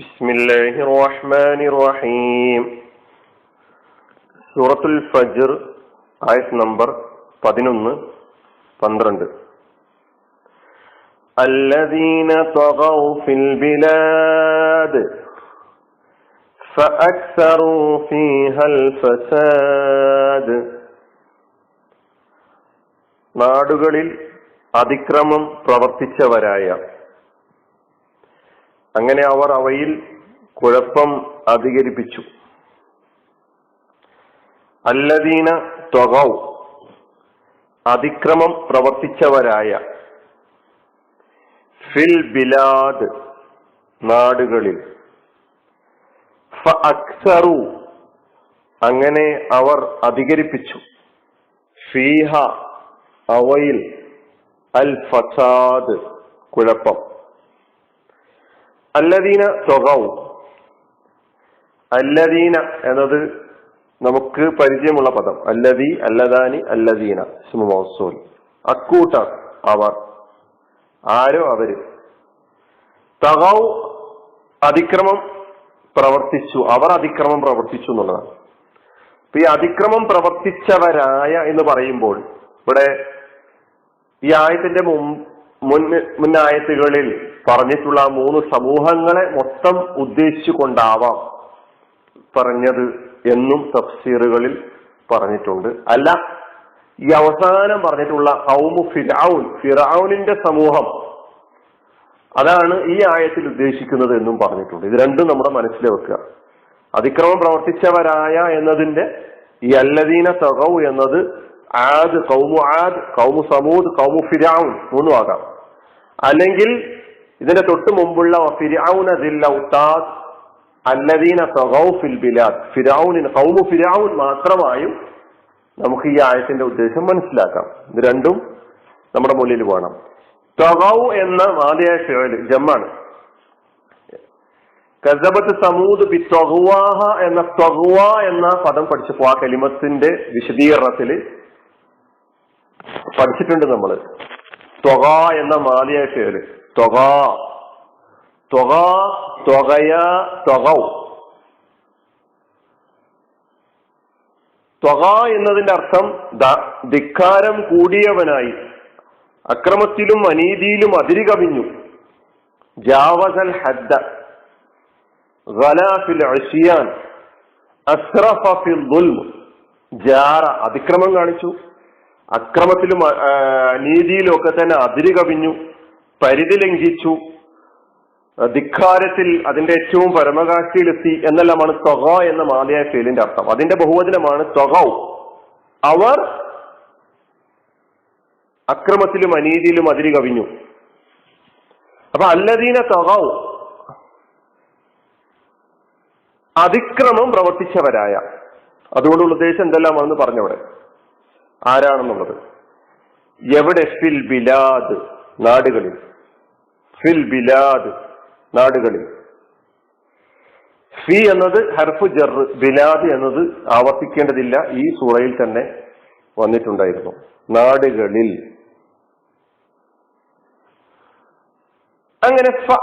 بسم الله الرحمن الرحيم സൂറത്തുൽ ഫജ്ർ ആയത് നമ്പർ പതിനൊന്ന് പന്ത്രണ്ട് الذين طغوا في البلاد فأكثروا فيها الفساد നാടുകളിൽ അതിക്രമം പ്രവർത്തിച്ചവരായ അങ്ങനെ അവർ അവയിൽ കുഴപ്പം അധികരിപ്പിച്ചു. അല്ലദീന ത്വകൗ അതിക്രമം പ്രവർത്തിച്ചവരായ ഫിൽ ബിലാദ് നാടുകളിൽ. അക്സറു അങ്ങനെ അവർ അധികരിപ്പിച്ചു. ഫീഹ അവയിൽ അൽ ഫസാദ് കുഴപ്പം. അല്ലദീന തൊകൗ അല്ലദീന എന്നത് നമുക്ക് പരിചയമുള്ള പദം. അല്ലദീ അല്ലദാനി അല്ലദീന മൗസൂൽ അക്കൂട്ടർ അവർ. ആരോ അവർ. തകൗ അതിക്രമം പ്രവർത്തിച്ചു. അവർ അതിക്രമം പ്രവർത്തിച്ചു എന്നുള്ളതാണ്. അപ്പൊ ഈ അതിക്രമം പ്രവർത്തിച്ചവരായ എന്ന് പറയുമ്പോൾ ഇവിടെ ഈ ആയത്തിന്റെ മുൻ മുന്നായത്തുകളിൽ പറഞ്ഞിട്ടുള്ള മൂന്ന് സമൂഹങ്ങളെ മൊത്തം ഉദ്ദേശിച്ചുകൊണ്ടാവാം പറഞ്ഞത് എന്നും തഫ്സീറുകളിൽ പറഞ്ഞിട്ടുണ്ട്. അല്ല ഈ അവസാനം പറഞ്ഞിട്ടുള്ള ഔമു ഫിറൌൻ ഫിറൌനിന്റെ സമൂഹം അതാണ് ഈ ആയത്തിൽ ഉദ്ദേശിക്കുന്നത് എന്നും പറഞ്ഞിട്ടുണ്ട്. ഇത് രണ്ടും നമ്മുടെ മനസ്സിൽ വെക്കുക. അതിക്രമം പ്രവർത്തിച്ചവരായ എന്നതിന്റെ ഈ അല്ലദീന തകവ് എന്നത് ആദ് കൗമു ആദ് കൗമു സമൂദ് കൗമു ഫിരാവുൻ മൂന്നും ആകാം. അല്ലെങ്കിൽ ഇതിന്റെ തൊട്ട് മുമ്പുള്ള അല്ലദീന ഫിൽ മാത്രമായും നമുക്ക് ഈ ആയത്തിന്റെ ഉദ്ദേശം മനസ്സിലാക്കാം. ഇത് രണ്ടും നമ്മുടെ മുന്നിൽ വേണം. തൊഗൌ എന്ന മാതയായ ഫിഴൽ ജമ്മാണ്. കസബത്ത് സമൂദ് ബി ത്വഹുവാഹ എന്ന ത്വഹുവ എന്ന പദം പഠിച്ചപ്പോ ആ കലിമത്തിന്റെ വിശദീകരണത്തിൽ പഠിച്ചിട്ടുണ്ട് നമ്മൾ തൊക എന്ന മാലിയായ പേര്. തൊക തൊക തൊകയ തൊകൗ തൊക എന്നതിന്റെ അർത്ഥം ധിക്കാരം കൂടിയവനായി. അക്രമത്തിലും അനീതിയിലും അതിരുകവിഞ്ഞു ജാവസൽ ഹദ്ദ. അസ്രഫിൽ ജാറ അതിക്രമം കാണിച്ചു. അക്രമത്തിലും നീതിയിലും ഒക്കെ തന്നെ അതിര് കവിഞ്ഞു പരിധി ലംഘിച്ചു. ധിക്കാരത്തിൽ അതിന്റെ ഏറ്റവും പരമകാഷ്ഠയിലെത്തി എന്നെല്ലാമാണ് തൊക എന്ന മാലയായ ഫേലിന്റെ അർത്ഥം. അതിന്റെ ബഹുവചനമാണ് തൊകൗ അവർ അക്രമത്തിലും അനീതിയിലും അതിര് കവിഞ്ഞു അപ്പൊ അല്ലദീന തൊകൗ അതിക്രമം പ്രവർത്തിച്ചവരായ. അതുകൊണ്ടുള്ള ഉദ്ദേശം എന്തെല്ലാമാണെന്ന് പറഞ്ഞവിടെ. ആരാണെന്നുള്ളത്? എവിടെ ഫിൽ ബിലാദ് നാടുകളിൽ? ഫിൽ ബിലാദ് നാടുകളിൽ. ഫി എന്നത് ഹർഫു ജർ ബിലാദ് എന്നത് ആവർത്തിക്കേണ്ടതില്ല. ഈ സൂറയിൽ തന്നെ വന്നിട്ടുണ്ടായിരുന്നു. നാടുകളിൽ. അങ്ങനെ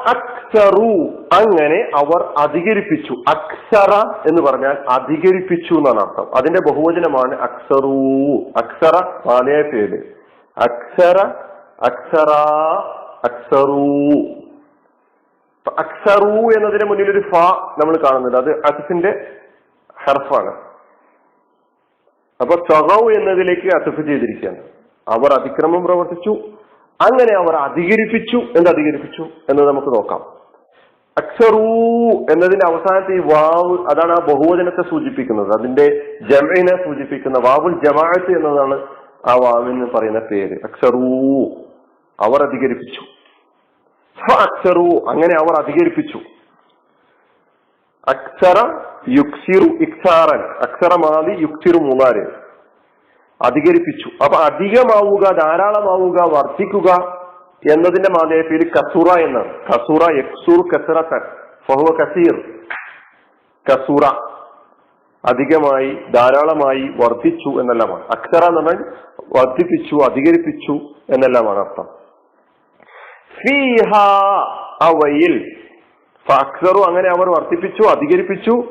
അങ്ങനെ അവർ അധികരിപ്പിച്ചു. അക്സറ എന്ന് പറഞ്ഞാൽ അധികരിപ്പിച്ചു എന്നാണ് അർത്ഥം. അതിന്റെ ബഹുവചനമാണ് അക്സറു. അക്സറ പാലയ പേര്. അക്സറ അക്സറ അക്സറു. അക്സറു എന്നതിന് മുന്നിൽ ഒരു ഫ നമ്മൾ കാണുന്നുണ്ട് അത് അസിഫിന്റെ ഹർഫാണ്. അപ്പൊ ചൊകവ് എന്നതിലേക്ക് അസിഫ് ചെയ്തിരിക്കുകയാണ്. അവർ അതിക്രമം പ്രവർത്തിച്ചു. അങ്ങനെ അവർ അധികരിപ്പിച്ചു. എന്ത് അധികരിപ്പിച്ചു? എന്ന് നമുക്ക് നോക്കാം. അക്ഷറൂ എന്നതിന്റെ അവസാനത്തെ ഈ വാവ് അതാണ് ആ ബഹുവചനത്തെ സൂചിപ്പിക്കുന്നത്. അതിന്റെ ജമയിനെ സൂചിപ്പിക്കുന്ന വാവുൽ ജമാഅത്ത് എന്നതാണ് ആ വാവിന് പറയുന്ന പേര്. അക്ഷറൂ അവർ അധികരിപ്പിച്ചു. അക്ഷറു അങ്ങനെ അവർ അധികരിപ്പിച്ചു. അക്ഷര യുക്സിറു ഇക്സാറൻ. അക്ഷരമാതി യുക്സിറു മൂന്നാര്. അധികരിപ്പിച്ചു. അപ്പൊ അധികമാവുക ധാരാളമാവുക വർദ്ധിക്കുക എന്നതിന്റെ മാതയ പേര് കസൂറ എന്നാണ്. കസൂറ യക്സൂർ കസറത്തൻ ഫഹുവ കസീർ. കസൂറ അധികമായി ധാരാളമായി വർദ്ധിച്ചു എന്നെല്ലാമാണ്. അക്ഷര എന്ന് പറഞ്ഞാൽ വർദ്ധിപ്പിച്ചു അധികരിപ്പിച്ചു എന്നെല്ലാമാണ് അർത്ഥം. ഫീഹ അവയിൽ അക്സറു അങ്ങനെ അവർ വർദ്ധിപ്പിച്ചു അധികരിപ്പിച്ചു.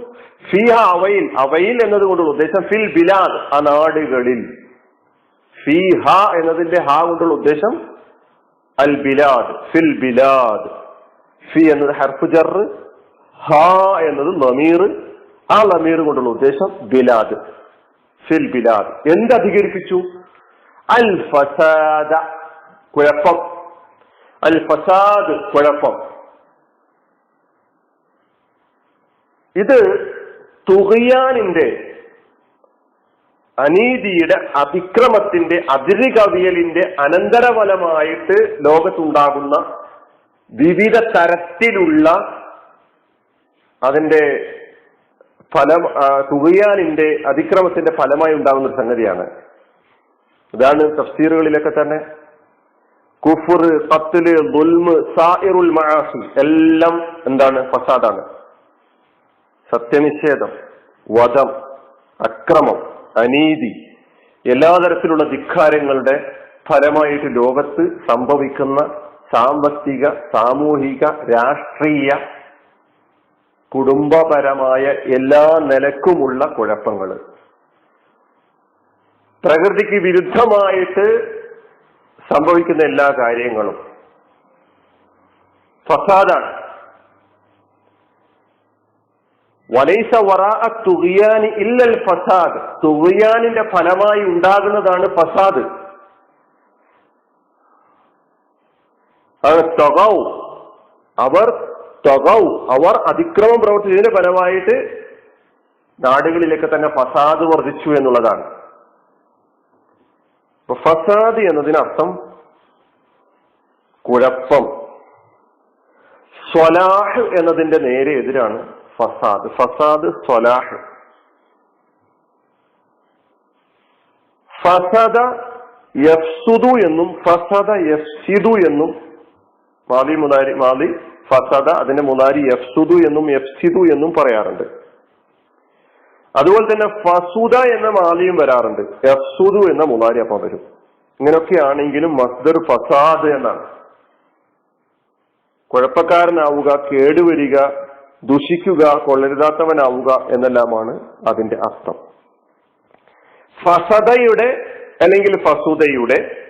ഫിഹ അവയിൽ അവയിൽ എന്നതുകൊണ്ടുള്ള ഉദ്ദേശം ഫിൽ ബിലാദ് ആ നാടുകളിൽ. ഫിഹ എന്നതിന്റെ ഹ കൊണ്ടുള്ള ഉദ്ദേശം അൽ ബിലാദ് ഫിൽ ബിലാദ്. ഫി എന്നത് ഹർഫുജർ ഹ എന്നത് നമീർ ആ നമീർ കൊണ്ടുള്ള ഉദ്ദേശം ബിലാദ് ഫിൽ ബിലാദ്. എന്ത് അധികരിപ്പിച്ചു? അൽ ഫസാദ കുഴപ്പം. അൽ ഫസാദ് കുഴപ്പം. ഇത് തുകയാനിന്റെ അനീതിയുടെ അതിക്രമത്തിന്റെ അതിര് കവിയലിന്റെ അനന്തരഫലമായിട്ട് ലോകത്തുണ്ടാകുന്ന വിവിധ തരത്തിലുള്ള അതിന്റെ ഫലം തുകയാനിന്റെ അതിക്രമത്തിന്റെ ഫലമായി ഉണ്ടാകുന്ന ഒരു സംഗതിയാണ്. ഇതാണ് തഫ്സീറുകളിലൊക്കെ തന്നെ. കുഫർ കത്തിൽ ദുൽമ് സായിറുൽ മഹാസി എല്ലാം എന്താണ്? ഫസാദാണ്. സത്യനിഷേധം വധം അക്രമം അനീതി എല്ലാ തരത്തിലുള്ള ധിക്കാരങ്ങളുടെ ഫലമായിട്ട് ലോകത്ത് സംഭവിക്കുന്ന സാമ്പത്തിക സാമൂഹിക രാഷ്ട്രീയ കുടുംബപരമായ എല്ലാ നിലക്കുമുള്ള കുഴപ്പങ്ങൾ പ്രകൃതിക്ക് വിരുദ്ധമായിട്ട് സംഭവിക്കുന്ന എല്ലാ കാര്യങ്ങളും. ഫസാദാണ്. വലൈസ വറാ തുകിയാനി ഇല്ലൽ ഫസാദ്. തുകിയാനിന്റെ ഫലമായി ഉണ്ടാകുന്നതാണ് ഫസാദ്. അവർ അവർ അതിക്രമം പ്രവർത്തിച്ചതിന്റെ ഫലമായിട്ട് നാടുകളിലൊക്കെ തന്നെ ഫസാദ് വർദ്ധിച്ചു എന്നുള്ളതാണ്. ഫസാദ് എന്നതിനർത്ഥം കുഴപ്പം. സ്വലാഹ് എന്നതിന്റെ നേരെ എതിരാണ് ഫസാദ്. ഫസാദ് സ്വലാഹ്. ഫസദ യഫ്സുദു എന്നും ഫസദ യഫ്സിദു എന്നും മാലി മുതാരി മാലി ഫസദ അതിന്റെ മുതാരി യഫ്സുദു എന്നും യഫ്സിദു എന്നും പറയാറുണ്ട്. അതുപോലെ തന്നെ ഫസുദ എന്ന മാലിയും വരാറുണ്ട്. യഫ്സുദു എന്ന മുതാരി അപ്പം വരും. ഇങ്ങനെയൊക്കെയാണെങ്കിലും മസ്ദർ ഫസാദ് എന്നാണ്. കുഴപ്പക്കാരനാവുക കേടുവരിക ദുഷിക്കുക കൊള്ളരുതാത്തവനാവുക എന്നെല്ലാമാണ് അതിന്റെ അർത്ഥം. ഫസദയുടെ അല്ലെങ്കിൽ ഫസുദയുടെ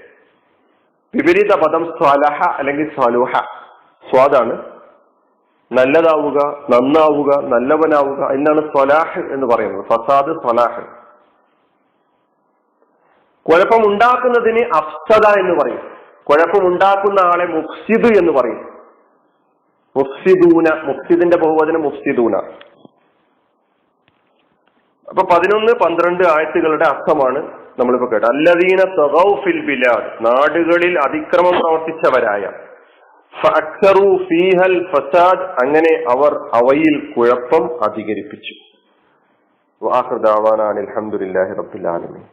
വിപരീത പദം സ്വലഹ അല്ലെങ്കിൽ സ്വലുഹ. സ്വാദാണ്. നല്ലതാവുക നന്നാവുക നല്ലവനാവുക എന്നാണ് സ്വലാഹ് എന്ന് പറയുന്നത്. ഫസാദ് സ്വലാഹ്. കുഴപ്പമുണ്ടാക്കുന്നതിന് അഫ്സദ എന്ന് പറയും. കുഴപ്പമുണ്ടാക്കുന്ന ആളെ മുഫ്സിദ് എന്ന് പറയും. മുഫ്സിദൂന മുഫ്സിദിന്റെ ബഹുവചനം മുഫ്സിദൂന. അപ്പൊ പതിനൊന്ന് പന്ത്രണ്ട് ആയത്തുകളുടെ അർത്ഥമാണ് നമ്മളിപ്പോ കേട്ടത്. അല്ലദീന ഫിൽ ബിലാദ് നാടുകളിൽ അതിക്രമം പ്രവർത്തിച്ചവരായ. ഫീഹൽ ഫസാദ് അങ്ങനെ അവർ അവയിൽ കുഴപ്പം അധികരിപ്പിച്ചു. അലഹമുല്ലാഹി റബ്ബിൽ ആലമീൻ.